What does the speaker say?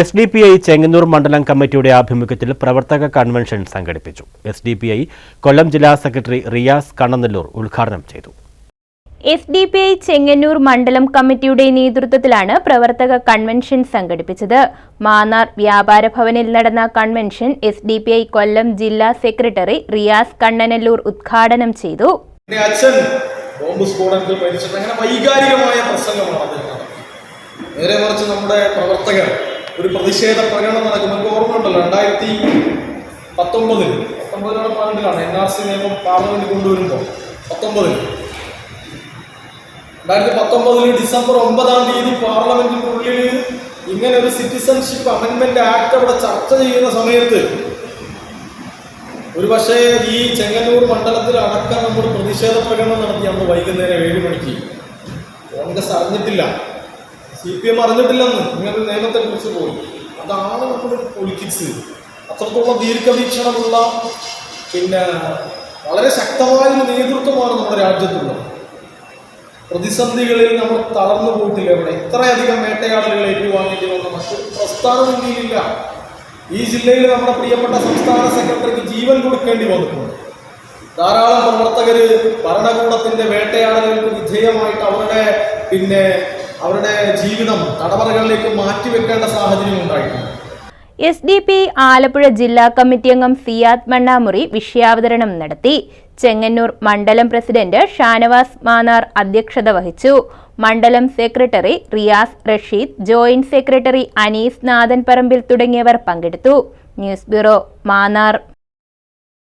S D P I Chengannur മണ്ഡലം കമ്മിറ്റിയുടെ ആഭിമുഖ്യത്തിൽ പ്രവർത്തക കൺവെൻഷൻ സംഘടിപ്പിച്ചു. S D P I Kollam ജില്ലാ സെക്രട്ടറി റിയാസ് കണ്ണനല്ലൂർ ഉദ്ഘാടനം ചെയ്തു. S D P I Chengannur മണ്ഡലം കമ്മിറ്റിയുടെ നേതൃത്വത്തിലാണ് പ്രവർത്തക കൺവെൻഷൻ സംഘടിപ്പിച്ചത്. മാന്നാർ വ്യാപാര ഭവനിൽ നടന്ന convention S D P I Kollam ജില്ലാ സെക്രട്ടറി റിയാസ് കണ്ണനല്ലൂർ ഉദ്ഘാടനം ചെയ്തു. അച്ഛൻ ബോംബ് സ്ഫോടനത്തിൽ മരിച്ചിട്ട് അങ്ങനെ വൈകാരികമായ പ്രസംഗമാണ് നേരെ മറിച്ച് നമ്മുടെ പ്രവർത്തകർ ഒരു പ്രതിഷേധ പ്രകടനം നടക്കും നമുക്ക് ഓർമ്മ ഉണ്ടല്ലോ രണ്ടായിരത്തി പത്തൊമ്പതിൽ പത്തൊമ്പതിലാണ് പന്ത്രണ്ടിലാണ് എൻ ആർ സി നിയമം പാർലമെന്റ് കൊണ്ടുവരുമ്പോൾ പത്തൊമ്പതിൽ രണ്ടായിരത്തി പത്തൊമ്പതിൽ ഡിസംബർ ഒമ്പതാം തീയതി പാർലമെന്റിനുള്ളിൽ ഇങ്ങനെ ഒരു സിറ്റിസൺഷിപ്പ് അമെന്റ്മെന്റ് ആക്ട് അവിടെ ചർച്ച ചെയ്യുന്ന സമയത്ത് ഒരു പക്ഷേ ഈ ചെങ്ങന്നൂർ മണ്ഡലത്തിൽ അടക്കം നമ്മൾ പ്രതിഷേധ പ്രകടനം നടത്തി അന്ന് വൈകുന്നേരം ഏഴ് മണിക്ക്. കോൺഗ്രസ് അറിഞ്ഞിട്ടില്ല. സി പി എം അറിഞ്ഞിട്ടില്ലെന്ന് ഇങ്ങനെ നിയമത്തെ കുറിച്ച് പോയി അതാണ് നമ്മുടെ പൊളിറ്റിക്സ് അത്രത്തോളം ദീർഘവീക്ഷണമുള്ള പിന്നെ വളരെ ശക്തമായ ഒരു നേതൃത്വമാണ് നമ്മുടെ രാജ്യത്തുള്ളത്. പ്രതിസന്ധികളിൽ നമ്മൾ തളർന്നു പോയിട്ടില്ല ഇവിടെ. ഇത്രയധികം വേട്ടയാടലുകൾ ഏറ്റുവാങ്ങേണ്ടി വന്ന മറ്റൊരു പ്രസ്ഥാനം ഇന്ത്യയിലില്ല ഈ ജില്ലയിൽ നമ്മുടെ പ്രിയപ്പെട്ട സംസ്ഥാന സെക്രട്ടറിക്ക് ജീവൻ കൊടുക്കേണ്ടി വന്നിട്ടുണ്ട്. ധാരാളം പ്രവർത്തകർ ഭരണകൂടത്തിന്റെ വേട്ടയാടലുകൾക്ക് വിധേയമായിട്ട് അവരുടെ പിന്നെ അവരുടെ ജീവിതം തടവറകളിലേക്ക് മാറ്റിവെക്കേണ്ട സാഹചര്യം ഉണ്ടായിട്ടുണ്ട്. എസ് ഡി പി ആലപ്പുഴ ജില്ലാ കമ്മിറ്റി അംഗം സിയാദ് മണ്ണാമുറി വിഷയാവതരണം നടത്തി. ചെങ്ങന്നൂർ മണ്ഡലം പ്രസിഡന്റ് ഷാനവാസ് മാനാർ അധ്യക്ഷത വഹിച്ചു. മണ്ഡലം secretary Riyas Rasheed joint secretary Anees Nathan Parambil തുടങ്ങിയവർ പങ്കെടുത്തു. News bureau Mannar.